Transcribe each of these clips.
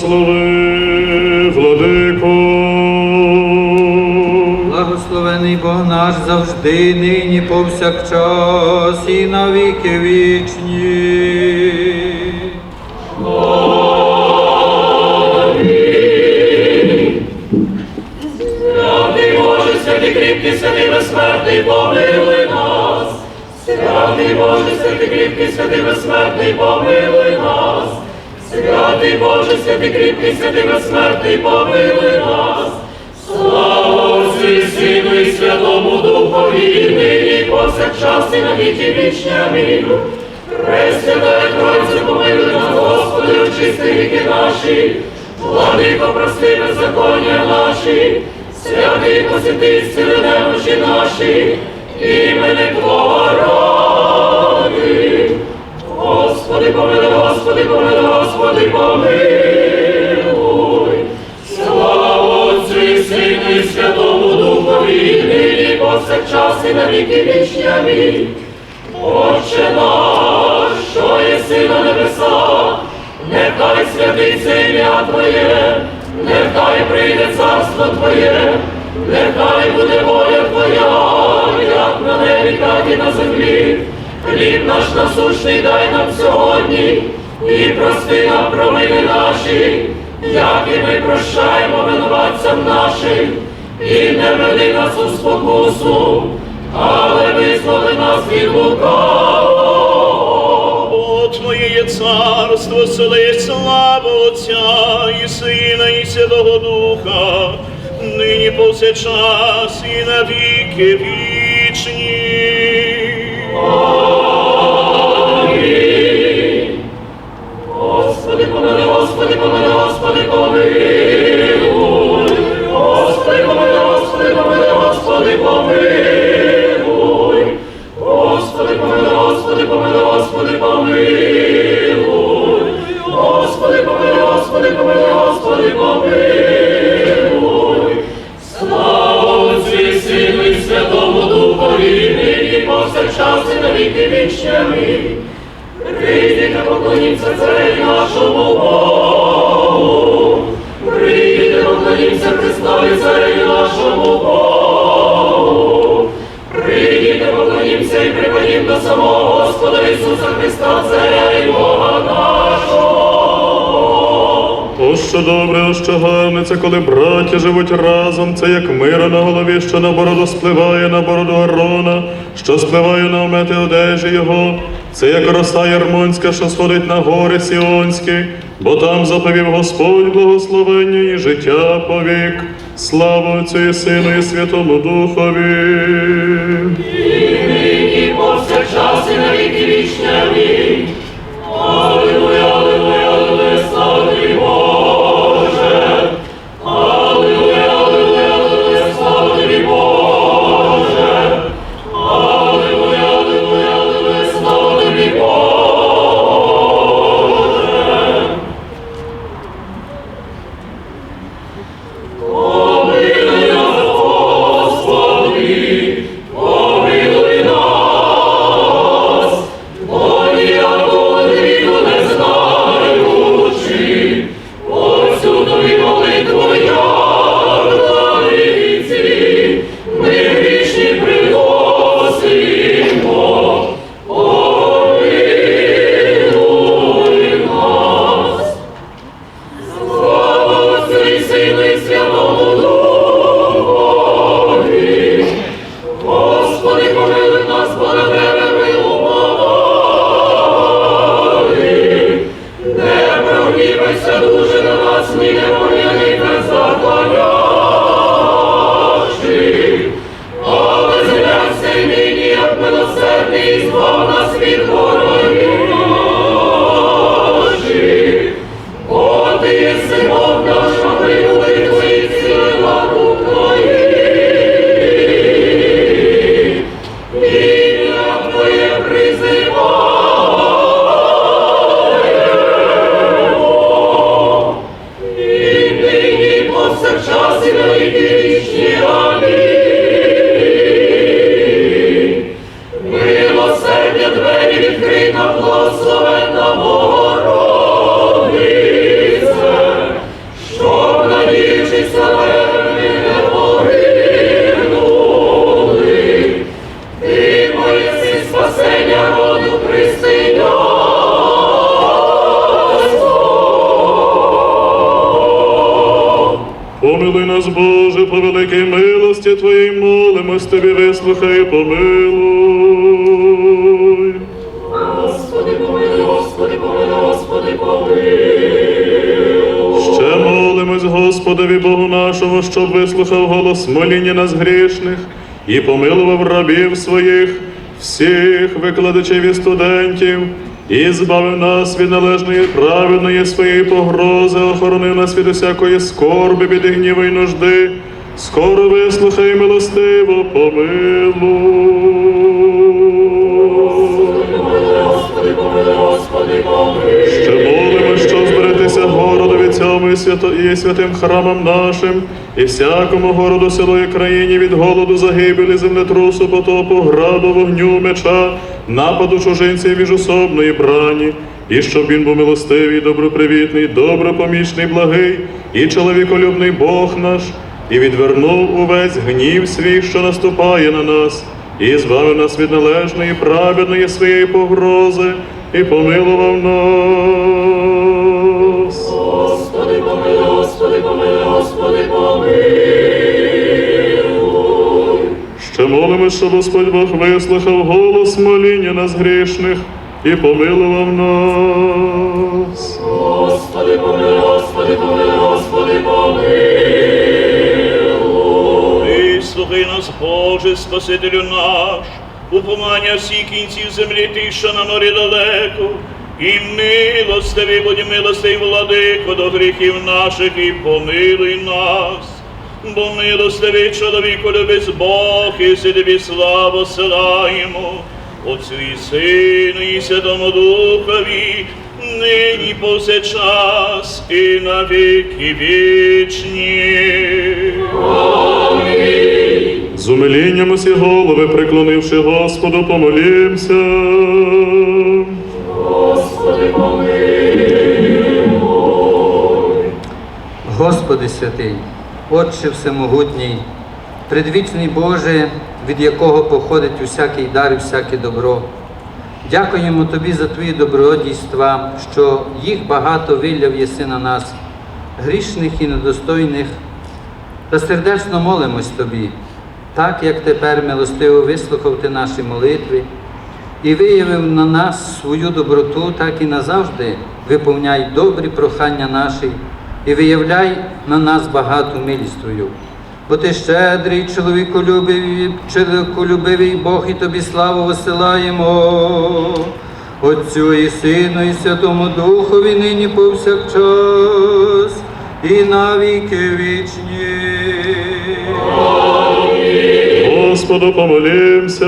Благослови, владико. Благословений Бог наш завжди, нині повсякчас і на віки вічні. Святий Боже, святий кріпкий, святий безсмертний, помилуй нас. Святий Боже, святий кріпкий, святий безсмертний, помилуй нас. Святий Боже, святий кріпкий, святий безсмертний, помилуй нас. Слава Отцю Сину і Святому Духові, і нині, і повсякчас, і на віки вічні. Амінь. Пресвятая Тройця, помилуй нас, Господи, очисти віки наші. Владико, прости беззаконня наші, святий посвяти сили немощі наші, імени Твого ради. Господи, помилуй, Господи, помилуй, Господи, помилуй. Слава Отцю і Сину і Святому Духові, нині, повсякчас, і на віки вічні. Амінь. Отче наш, що єси на небесах, нехай святиться ім'я Твоє, нехай прийде царство Твоє, нехай буде воля Твоя, як на небі, так і на землі. Хліб наш насущний дай нам сьогодні, і прости нам провини наші, як і ми прощаємо винуватцям нашим, і не веди нас у спокусу, але визволи нас від лукавого. Бо Твоє є царство, сила і слава Отця і Сина, і Святого Духа, нині повсякчас і на віки вічні. Прийдіть та поклоніться цареві нашому Богу. Що добре, о, що гарне, це коли браття живуть разом, це як мира на голові, що на бороду спливає, на бороду Арона, що спливає на омети одежі його. Це як роса ярмонська, що сходить на гори Сіонські, бо там заповів Господь благословення і життя повік. Слава Отцю і Сину і Святому Духові. Вислухай і помилуй. Господи, помилуй, Господи, помилуй, Господи, помилуй. Ще молимось Господові Богу нашому, щоб вислухав голос моління нас грішних і помилував рабів своїх, всіх викладачів і студентів, і збавив нас від належної праведної своєї погрози, охоронив нас від усякої скорби, біди гніву і нужди. Скоро вислухай милостиво, помилуй. Ще молимо, що зберетеся городові цьому свято, і святим храмам нашим, і всякому городу, село і країні від голоду, загибелі, землетрусу, потопу, граду, вогню, меча, нападу чужинців міжособної брані, і щоб він був милостивий, добропривітний, добропомічний, благий, і чоловіколюбний Бог наш, і відвернув увесь гнів свій, що наступає на нас, і збавив нас від належної, праведної своєї погрози, і помилував нас. Господи, помилуй, Господи, помилуй, Господи, помилуй. Ще молимо, щоб Господь Бог вислухав голос моління нас грішних і помилував нас. Боже, Спасителю наш, упомання всіх кінців землі ти, що на морі далеко, і милостиві, будь милостивий, владико, до гріхів наших, і помилуй нас. Бо милостивий чоловіку любець Бог, і тобі славу силаємо, Отцю і Сину, і Святому Духові, нині повсякчас, і на віки вічні. З умилінням усі голови, преклонивши Господу, помолімся. Господи, помилуй. Господи святий, Отче Всемогутній, предвічний Боже, від якого походить усякий дар і всяке добро. Дякуємо Тобі за Твої добродійства, що їх багато виляв єси на нас, грішних і недостойних, та сердечно молимось Тобі, так як тепер милостиво вислухав Ти наші молитви і виявив на нас свою доброту, так і назавжди виповняй добрі прохання наші і виявляй на нас багату милість Твою. Бо ти щедрий, чоловіколюбивий, чоловіколюбивий Бог, і тобі славу висилаємо. Отцю і Сину, і Святому Духові нині повсякчас, і на віки вічні. Господу помолімся.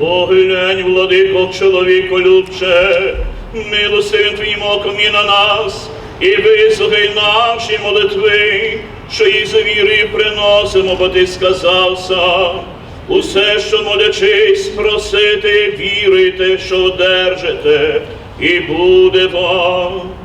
Поглянь, владико, чоловіко любче, милостивим твоїм оком і на нас, і вислухай наші молитви, що їх за вірою приносимо, бо ти сказав сам. Усе, що молячись, просити, віруйте, що одержите, і буде вам.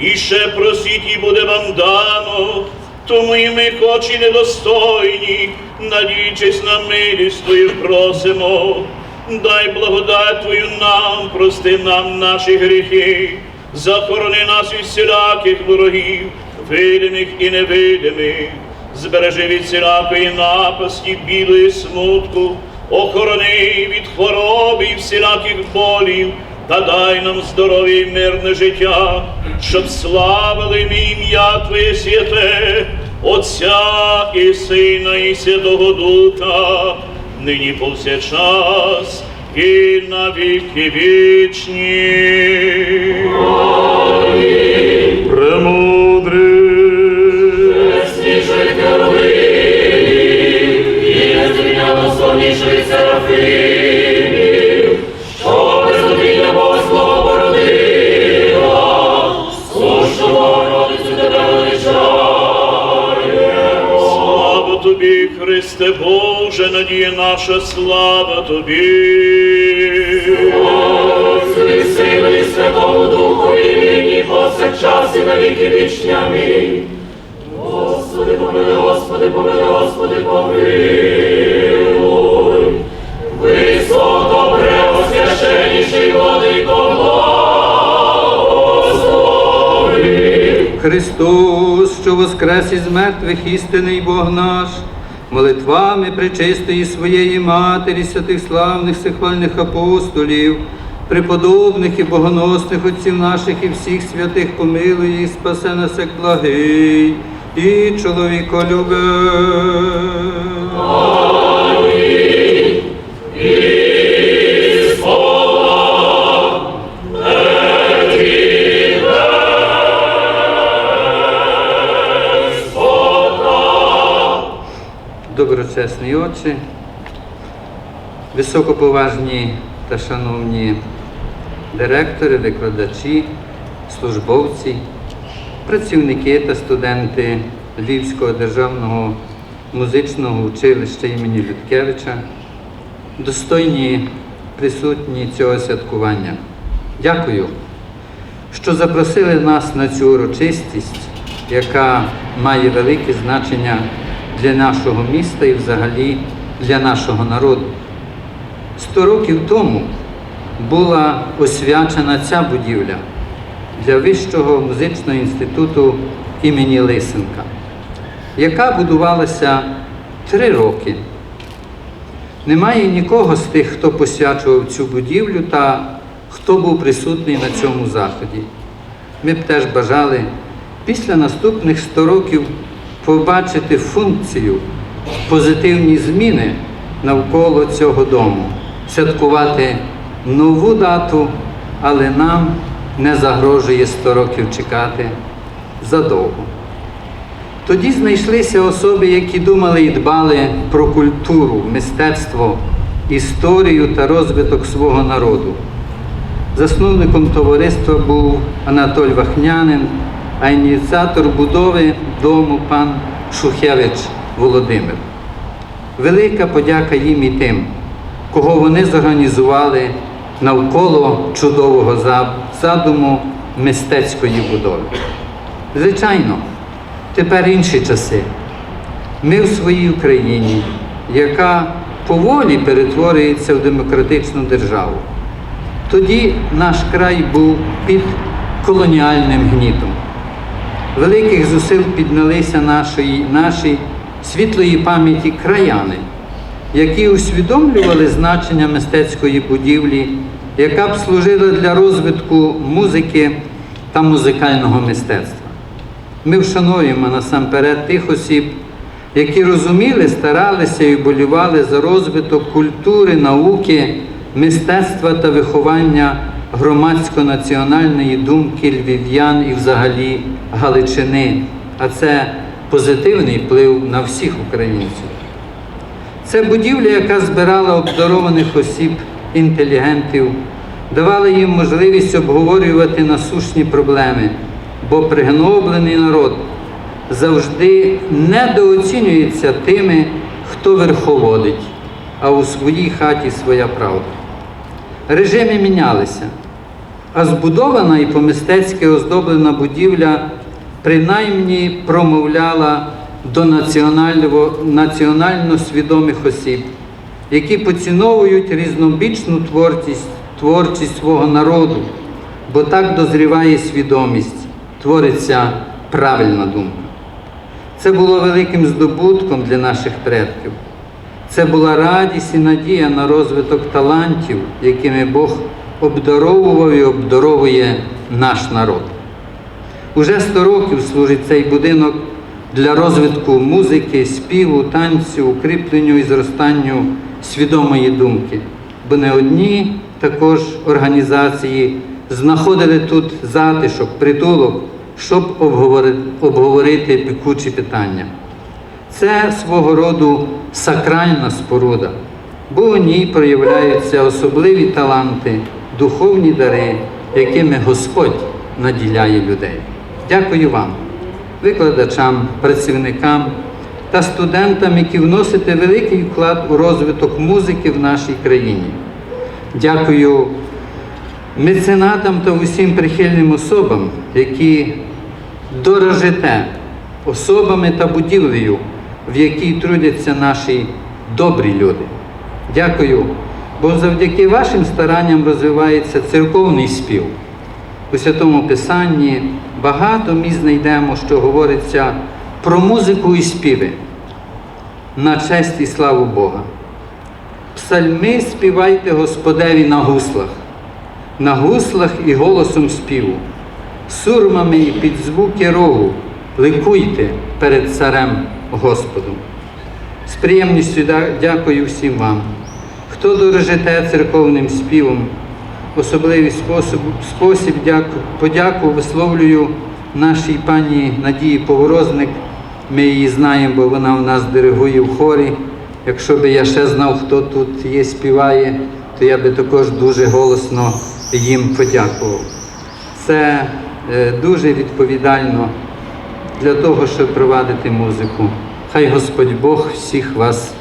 І ще просіть, і буде вам дано, тому і ми, хоч і недостойні, надіючись на милість Твою, просимо. Дай благодать Твою нам, прости нам наші гріхи, захорони нас від всіляких ворогів, видимих і невидимих, збережи від всілякої напасті, білої смутку, охорони від хвороби і всіляких болів, та дай нам здоров'я і мирне життя, щоб славили ми ім'я Твоє святе, Отця і Сина, і Святого Духа, нині повсякчас і на віки вічні. Премудрий. Свіжий Херовим, і незрівняно славніший Серафимів, Христе Боже, надія наша, слава тобі. І Сину і Святому Духові, нині повсякчас і на віки вічні. Амінь. Господи, помилуй, Господи, помилуй, Господи, помилуй. Високо преосвященніший владико благослови. Христос, що воскрес із мертвих істинний Бог наш, молитвами пречистої своєї Матері, святих славних сихвальних апостолів, преподобних і богоносних отців наших і всіх святих помилує і спасе нас як благий і чоловіколюбив. Доброчесний Отче, високоповажні та шановні директори, викладачі, службовці, працівники та студенти Львівського державного музичного училища імені Людкевича, достойні присутні цього святкування. Дякую, що запросили нас на цю урочистість, яка має велике значення для нашого міста і взагалі для нашого народу. Сто років тому була освячена ця будівля для Вищого музичного інституту імені Лисенка, яка будувалася три роки. Немає нікого з тих, хто посвячував цю будівлю та хто був присутній на цьому заході. Ми б теж бажали після наступних 100 років побачити функцію, позитивні зміни навколо цього дому, святкувати нову дату, але нам не загрожує 100 років чекати задовго. Тоді знайшлися особи, які думали і дбали про культуру, мистецтво, історію та розвиток свого народу. Засновником товариства був Анатоль Вахнянин, а ініціатор будови дому пан Шухевич Володимир. Велика подяка їм і тим, кого вони зорганізували навколо чудового задуму мистецької будови. Звичайно, тепер інші часи. Ми в своїй Україні, яка поволі перетворюється в демократичну державу. Тоді наш край був під колоніальним гнітом. Великих зусиль піднялися нашої, наші світлої пам'яті краяни, які усвідомлювали значення мистецької будівлі, яка б служила для розвитку музики та музикального мистецтва. Ми вшануємо насамперед тих осіб, які розуміли, старалися і болівали за розвиток культури, науки, мистецтва та виховання громадсько-національної думки львів'ян і взагалі Галичини. А це позитивний вплив на всіх українців. Це будівля, яка збирала обдарованих осіб, інтелігентів, давала їм можливість обговорювати насущні проблеми, бо пригноблений народ завжди недооцінюється тими, хто верховодить, а у своїй хаті своя правда. Режими мінялися, а збудована і по-мистецьки оздоблена будівля принаймні промовляла до національно свідомих осіб, які поціновують різнобічну творчість, творчість свого народу, бо так дозріває свідомість, твориться правильна думка. Це було великим здобутком для наших предків. Це була радість і надія на розвиток талантів, якими Бог обдаровував і обдаровує наш народ. Уже 100 років служить цей будинок для розвитку музики, співу, танцю, укріпленню і зростанню свідомої думки. Бо не одні також організації знаходили тут затишок, притулок, щоб обговорити, пекучі питання. Це свого роду сакральна споруда, бо у ній проявляються особливі таланти, духовні дари, якими Господь наділяє людей. Дякую вам, викладачам, працівникам та студентам, які вносите великий вклад у розвиток музики в нашій країні. Дякую меценатам та усім прихильним особам, які дорожите особами та будівлею, в якій трудяться наші добрі люди. Дякую, бо завдяки вашим старанням розвивається церковний спів. У Святому Писанні багато місць знайдемо, що говориться про музику і співи на честь і славу Бога. Псальми співайте Господеві на гуслах, на гуслах і голосом співу, сурмами і під звуки рогу ликуйте перед царем Господом. З приємністю дякую всім вам, хто дорожите церковним співом, особливий спосіб, спосіб дяку, подяку висловлюю нашій пані Надії Поворозник. Ми її знаємо, бо вона у нас диригує в хорі. Якщо би я ще знав, хто тут є, співає, то я би також дуже голосно їм подякував. Це е, дуже відповідально для того, щоб провадити музику. Хай Господь Бог всіх вас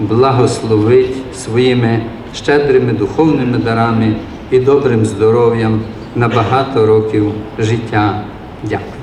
благословить своїми щедрими духовними дарами і добрим здоров'ям на багато років життя. Дякую.